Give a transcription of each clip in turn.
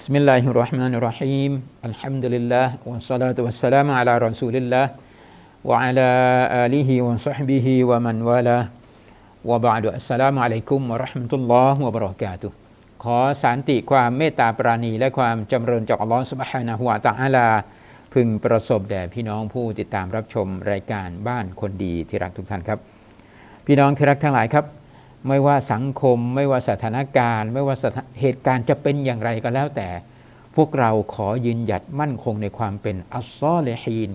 بسم الله الرحمن الرحيم الحمد لله والصلاة والسلام على رسول الله وعلى آله وصحبه ومن والاه وبعد السلام عليكم ورحمة الله وبركاته ขอสันติความเมตตาปราณี และความจำเริญจากอัลลอฮฺสุบฮานะฮุวาตะอาลา พึงประสบแด่พี่น้องผู้ติดตามรับชมรายการบ้านคนดีที่รักทุกท่านครับ พี่น้องที่รักทั้งหลายครับ ไม่ว่าสังคม ไม่ว่าสถานการณ์ ไม่ว่าสถานเหตุการณ์จะเป็นอย่างไรก็แล้วแต่ พวกเราขอยืนหยัดมั่นคงในความเป็นอัลซอเลฮีน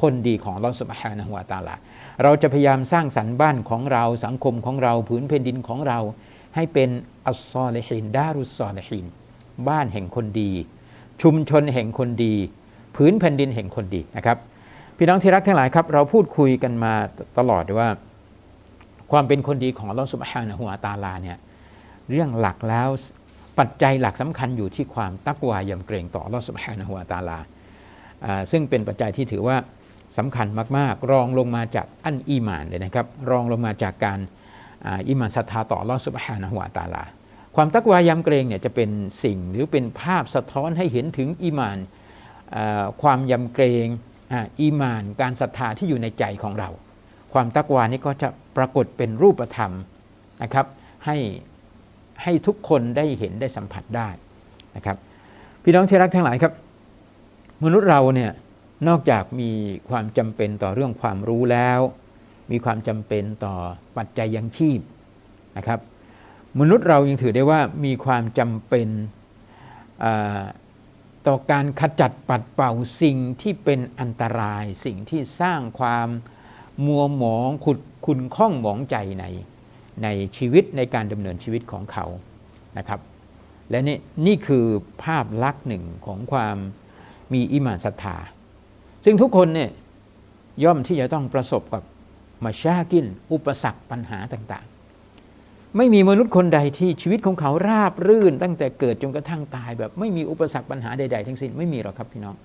คนดีของอัลอสุบฮานะฮุวาตาลาเราจะพยายามสร้างสรรค์บ้านของเราสังคมของเราผืนแผ่นดินของเรา ให้เป็นอัลซอเลฮีนดารุสซอเลฮีนบ้านแห่งคนดี ชุมชนแห่งคนดี ผืนแผ่นดินแห่งคนดีนะครับ พี่น้องที่รักทั้งหลายครับ เราพูดคุยกันมาตลอดว่า ความเป็นคนดีของอัลลอฮฺสุบฮานะฮุวาตาลาเนี่ยเรื่องหลักแล้วปัจจัยหลักสำคัญอยู่ที่ความตักวายำเกรงต่ออัลลอฮฺสุบฮานะฮุวาตาลาซึ่งเป็นปัจจัยที่ถือว่าสำคัญมาก ๆ รองลงมาจากอันอีมานเลยนะครับ รองลงมาจากการอาอีหมานศรัทธาต่ออัลอสุบฮานะฮุวาตาลา ความตักวายำเกรงเนี่ยจะเป็นสิ่งหรือเป็นภาพสะท้อนให้เห็นถึงอีมานความยำเกรงอ่าอีมาน การศรัทธาที่อยู่ในใจของเรา ความตักวานี้ก็จะปรากฏเป็นรูปธรรมนะครับให้ให้ทุกคนได้เห็นได้สัมผัสได้นะครับพี่น้องที่รักทั้งหลายครับ มนุษย์เราเนี่ยนอกจากมีความจำเป็นต่อเรื่องความรู้แล้ว มีความจำเป็นต่อปัจจัยยังชีพนะครับ มนุษย์เรายังถือได้ว่ามีความจำเป็นอ่าต่อการขจัดปัดเป่าสิ่งที่เป็นอันตราย สิ่งที่สร้างความ มัวหมองขุดคุณข้องหมองใจในในชีวิตในการดำเนินชีวิตของเขานะครับ และนี่นี่คือภาพลักษณ์หนึ่งของความมีอิมานศรัทธา ซึ่งทุกคนเนี่ยย่อมที่จะต้องประสบกับมาชากิน อุปสรรคปัญหาต่างๆ ไม่มีมนุษย์คนใดที่ชีวิตของเขาราบรื่น ตั้งแต่เกิดจนกระทั่งตาย แบบไม่มีอุปสรรคปัญหาใด ๆ ทั้งสิ้นไม่มีหรอกครับพี่น้อง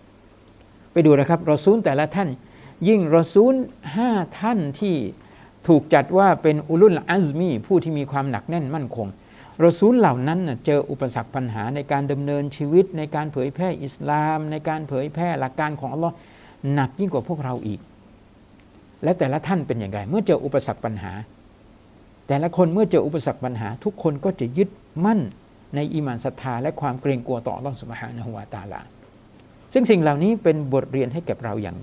ไปดูนะครับเรอซูลแต่ละท่าน ยิ่งรอซูลห้าท่านที่ถูกจัดว่าเป็นอุลุลอัซมี ผู้ที่มีความหนักแน่นมั่นคงรอซูลเหล่านั้นเจออุปสรรคปัญหาในการดำเนินชีวิต ในการเผยแพร่อิสลาม ในการเผยแพร่หลักการของอัลลอฮ์หนักยิ่งกว่าพวกเราอีก และแต่ละท่านเป็นอย่างไรเมื่อเจออุปสรรคปัญหา แต่ละคนเมื่อเจออุปสรรคปัญหา ทุกคนก็จะยึดมั่นในอีหมานศรัทธาและความเกรงกลัวต่ออัลลอฮ์สุบฮานะฮูวาตาลาซึ่งสิ่งเหล่านี้เป็นบทเรียนให้แก่เราอย่าง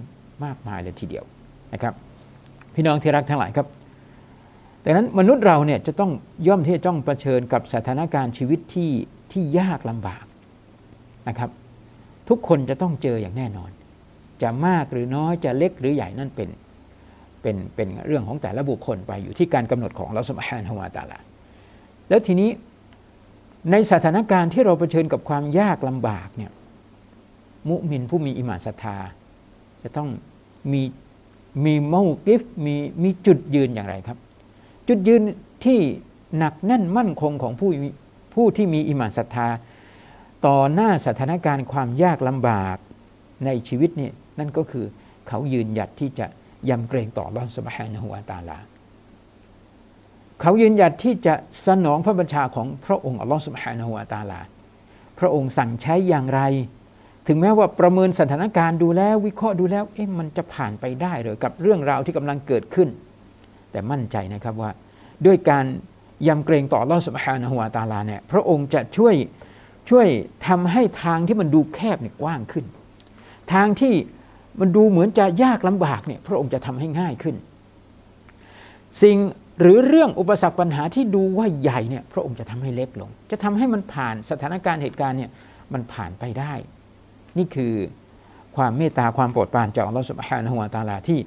มากมายเลยทีเดียวนะครับ พี่น้องที่รักทั้งหลายครับดังนั้นมนุษย์เราเนี่ยจะต้องย่อมที่จะต้องเผชิญกับสถานการณ์ชีวิตที่ที่ยากลำบากนะครับ ทุกคนจะต้องเจออย่างแน่นอน จะมากหรือน้อยจะเล็กหรือใหญ่นั่นเป็นเป็นเป็นเรื่องของแต่ละบุคคลไปอยู่ที่การกำหนดของเราสมหานฮวาตาลาแล้วทีนี้ในสถานการณ์ที่เราเผชิญกับความยากลำบากเนี่ยมุมินผู้มีอิมานศรัทธา จะต้อง มีมีเมากิฟมีมีจุดยืนอย่างไรครับ จุดยืนที่หนักแน่นมั่นคงของผู้ผู้ที่มีอิมานศรัทธา ต่อหน้าสถานการณ์ความยากลำบากในชีวิตนี่นั่นก็คือเขายืนหยัดที่จะยำเกรงต่อรอนสบฮานะฮุวตาลาเขายืนหยัดที่จะสนองพระบัญชาของพระองค์อัลลอฮฺสุบฮานะฮุวตาลา พระองค์สั่งใช้อย่างไร ถึงแม้ว่าประเมินสถานการณ์ดูแล้ววิเคราะห์ดูแล้ว เอ๊ะมันจะผ่านไปได้หรือกับเรื่องราวที่กำลังเกิดขึ้น แต่มั่นใจนะครับว่า ด้วยการยำเกรงต่อลอดสบฮานะฮุวตาลาเนี่ยพระองค์จะช่วยช่วยทำให้ทางที่มันดูแคบเนี่ยกว้างขึ้น ทางที่มันดูเหมือนจะยากลำบากเนี่ยพระองค์จะทำให้ง่ายขึ้น สิ่งหรือเรื่องอุปสรรคปัญหาที่ดูว่าใหญ่เนี่ยพระองค์จะทำให้เล็กลง จะทำให้มันผ่านสถานการณ์เหตุการณ์เนี่ยมันผ่านไปได้ นี่คือความเมตตาความโปรดปรานจากอัลลอฮฺสุบฮานะฮุวาตาลาที่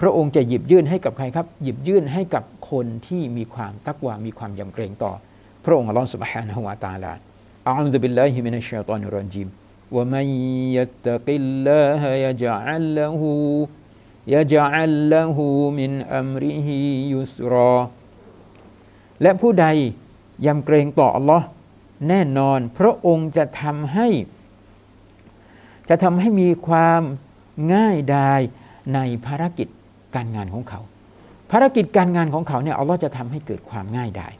พระองค์จะหยิบยื่นให้กับใครครับ หยิบยื่นให้กับคนที่มีความตักวา มีความยำเกรงต่อ พระองค์อัลลอฮฺสุบฮานะฮุวาตาลาอัลลอฮฺบิลลาฮิมินัชชัยฏอนิรรจีม ومن يتق الله يجعل له يجعل له من أمره يسرا และผู้ใดยำเกรงต่ออัลลอฮ์แน่นอน พระองค์จะทำให้ จะทำให้มีความง่ายดายในภารกิจการงานของเขา ภารกิจการงานของเขาเนี่ยอัลลอฮ์จะทำให้เกิดความง่ายดาย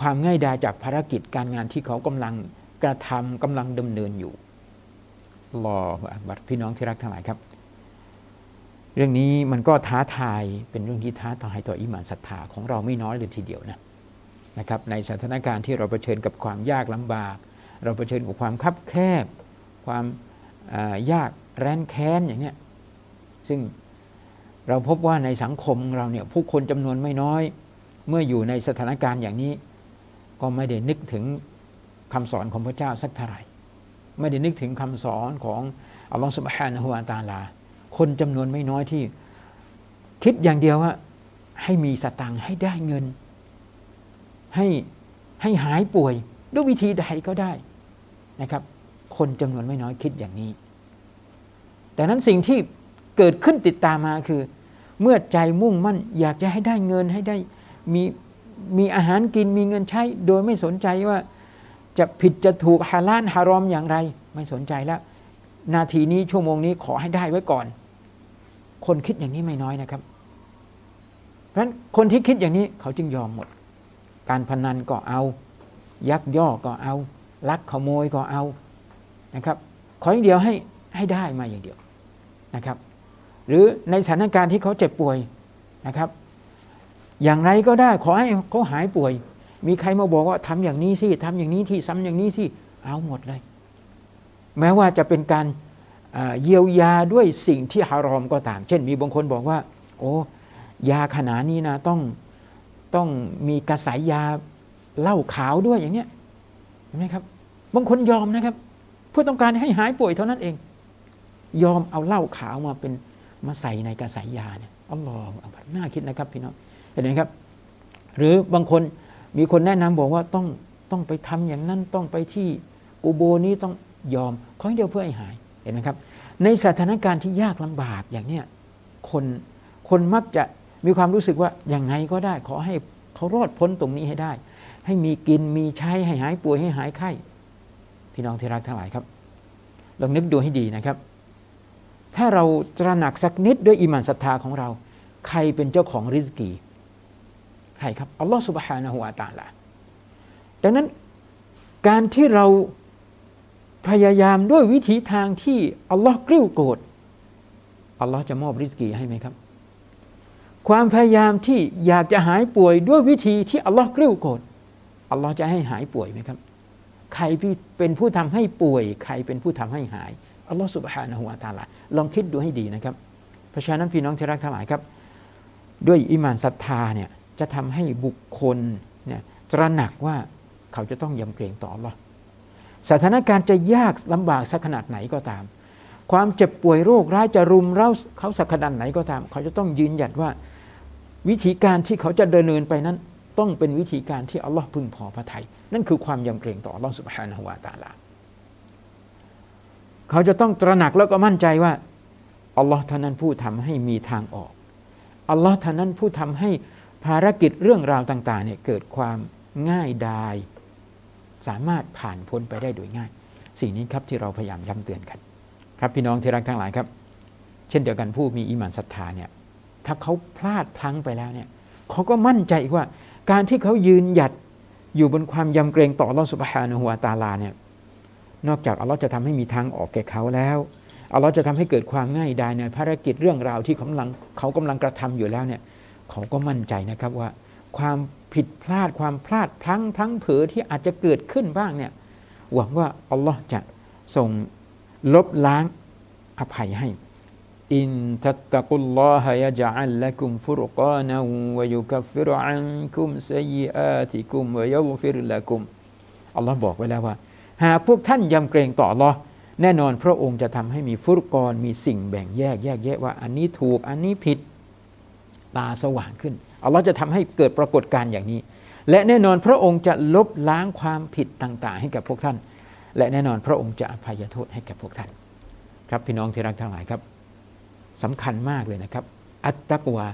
ความง่ายดายจากภารกิจการงานที่เขากำลังกระทำกำลังดำเนินอยู่รออักบัดพี่น้องที่รักทั้งหลายครับ เรื่องนี้มันก็ท้าทายเป็นเรื่องที่ท้าทายต่ออิมานศรัทธาของเราไม่น้อยเลยทีเดียวนะนะครับในสถานการณ์ที่เราเผชิญกับความยากลำบาก เราเผชิญกับความคับแคบ ความยากแร้นแค้นอย่างเนี้ยซึ่งเราพบว่าในสังคมเราเนี่ยผู้คนจำนวนไม่น้อย เมื่ออยู่ในสถานการณ์อย่างนี้ ก็ไม่ได้นึกถึงคำสอนของพระเจ้าสักเท่าไหร่ไม่ได้นึกถึงคำสอนของอัลลอฮฺสุบฮานะฮุวาตาลา คนจำนวนไม่น้อยที่ คิดอย่างเดียวว่าให้มีสตังค์ให้ได้เงิน ให้ให้หายป่วยด้วยวิธีใดก็ได้นะครับ คนจำนวนไม่น้อยคิดอย่างนี้ แต่นั้นสิ่งที่เกิดขึ้นติดตามมาคือ เมื่อใจมุ่งมั่นอยากจะให้ได้เงินให้ได้มีมีอาหารกินมีเงินใช้ โดยไม่สนใจว่าจะผิดจะถูกฮาลาลฮารอมอย่างไร ไม่สนใจแล้ว นาทีนี้ชั่วโมงนี้ขอให้ได้ไว้ก่อน คนคิดอย่างนี้ไม่น้อยนะครับ เพราะฉะนั้นคนที่คิดอย่างนี้เขาจึงยอมหมด การพนันก็เอา ยักย่อก็เอา ลักขโมยก็เอา นะครับ ขออย่างเดียวให้ให้ได้มาอย่างเดียวนะครับ หรือในสถานการณ์ที่เขาเจ็บป่วยนะครับ อย่างไรก็ได้ขอให้เขาหายป่วย มีใครมาบอกว่าทำอย่างนี้สิทำอย่างนี้ที่ซ้ำอย่างนี้ที่เอาหมดเลย แม้ว่าจะเป็นการเยียวยาด้วยสิ่งที่ฮารอมก็ตาม เช่น มีบางคนบอกว่า โอ้ยาขนาดนี้นะต้องต้องมีกระสายยาเหล้าขาวด้วยอย่างเนี้ยเห็นไหมครับ บางคนยอมนะครับ เพื่อต้องการให้หายป่วยเท่านั้นเอง ยอมเอาเหล้าขาวมาเป็นมาใส่ในกระสายยาเนี่ยอัลลอฮฺน่าคิดนะครับพี่น้องเห็นไหมครับ หรือบางคนมีคนแนะนำบอกว่าต้องต้องไปทำอย่างนั้นต้องไปที่กูโบนี้ต้องยอมขอให้เดียวเพื่อให้หายเห็นไหมครับ ในสถานการณ์ที่ยากลำบากอย่างเนี้ยคนคนมักจะมีความรู้สึกว่าอย่างไงก็ได้ ขอให้เขารอดพ้นตรงนี้ให้ได้ ให้มีกินมีใช้ให้หายป่วยให้หายไข้ พี่น้องที่รักทั้งหลายครับ ลองนึกดูให้ดีนะครับ ถ้าเราตระหนักสักนิดด้วยอิมานศรัทธาของเรา ใครเป็นเจ้าของริสกีใครครับอัลลอฮฺสุบฮานะฮุวาตาละดังนั้นการที่เราพยายามด้วยวิธีทางที่อัลลอฮ์กริ้วโกรธอัลลอฮ์จะมอบริสกีให้ไหมครับ ความพยายามที่อยากจะหายป่วยด้วยวิธีที่อัลลอฮ์กริ้วโกรธอัลลอฮ์จะให้หายป่วยไหมครับ ใครเป็นผู้ทำให้ป่วย ใครเป็นผู้ทำให้หายอัลลอฮ์สุบฮานะฮุวาตาละลองคิดดูให้ดีนะครับ เพราะฉะนั้นพี่น้องที่รักทั้งหลายครับ ด้วยอิมานศรัทธาเนี่ยจะทำให้บุคคลเนี่ยตระหนักว่าเขาจะต้องยำเกรงต่ออัลลอฮ์สถานการณ์จะยากลำบากสักขนาดไหนก็ตาม ความเจ็บป่วยโรคร้ายจะรุมเร้าเขาสักขนาดไหนก็ตาม เขาจะต้องยืนหยัดว่า วิธีการที่เขาจะเดินเนินไปนั้น ต้องเป็นวิธีการที่อัลลอฮ์พึงพอพระทัยนั่นคือความยำเกรงต่ออัลลอฮ์สุบฮานะฮุวาตาลา เขาจะต้องตระหนักแล้วก็มั่นใจว่าอัลลอฮ์เท่านั้นผู้ทำให้มีทางออกอัลลอฮ์เท่านั้นผู้ทำให้ภารกิจเรื่องราวต่างๆเนี่ยเกิดความง่ายดาย สามารถผ่านพ้นไปได้โดยง่าย สิ่งนี้ครับที่เราพยายามย้ำเตือนกัน ครับพี่น้องที่รักทั้งหลายครับ เช่นเดียวกันผู้มีอิมานศรัทธาเนี่ยถ้าเขาพลาดพลั้งไปแล้วเนี่ยเขาก็มั่นใจว่า การที่เขายืนหยัดอยู่บนความยำเกรงต่ออัลลอฮฺสุบฮานะฮุวาตาลาเนี่ยนอกจากอัลลอฮฺจะทำให้มีทางออกแก่เขาแล้วอัลลอฮฺจะทำให้เกิดความง่ายดายในภารกิจเรื่องราวที่กำลังเขากำลังกระทำอยู่แล้วเนี่ยเขาก็มั่นใจนะครับว่า ความผิดพลาดความพลาดพลั้งพลั้งเผลอที่อาจจะเกิดขึ้นบ้างเนี่ยหวังว่าอัลลอฮ์จะส่งลบล้างอภัยให้ อินทัตตะกุลลอฮะยะจัลละกุมฟุรกานะวะยุกัฟฟิรอันคุมซัยอาติกุมวะยัฟิรละกุมอัลลอฮ์บอกไว้แล้วว่า หากพวกท่านยำเกรงต่ออัลลอฮ์แน่นอนพระองค์จะทำให้มีฟุรกรมีสิ่งแบ่งแยกแยกแยะว่า อันนี้ถูกอันนี้ผิดตาสว่างขึ้นอัลลอฮ์จะทำให้เกิดปรากฏการณ์อย่างนี้ และแน่นอนพระองค์จะลบล้างความผิดต่าง ๆ ให้กับพวกท่าน และแน่นอนพระองค์จะอภัยโทษให้กับพวกท่าน ครับพี่น้องที่รักทั้งหลายครับ สำคัญมากเลยนะครับ อัตตะกวา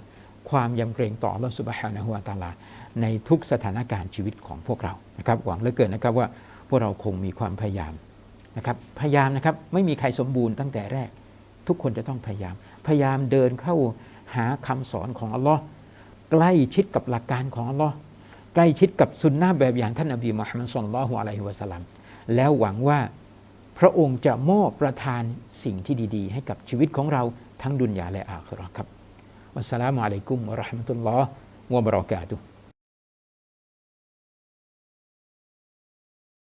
ความยำเกรงต่ออัลลอฮฺสุบฮานะฮุวาตาลา ในทุกสถานการณ์ชีวิตของพวกเรานะครับ หวังเหลือเกินนะครับว่าพวกเราคงมีความพยายามนะครับพยายามนะครับไม่มีใครสมบูรณ์ตั้งแต่แรก ทุกคนจะต้องพยายาม พยายามเดินเข้าหาคำสอนของอัลลอฮ์ใกล้ชิดกับหลักการของอัลลอฮ์ใกล้ชิดกับสุนนะแบบอย่างท่านนบีมุฮัมมัดสุลลัลฮุอะลัยฮิวะสัลลัมแล้วหวังว่าพระองค์จะมอบประทานสิ่งที่ดี ๆ ให้กับชีวิตของเรา ทั้งดุนยาและอาคราครับวัสสลามุอะลัยกุมวะเราะห์มะตุลลอฮ์วะบะเราะกาตุฮ์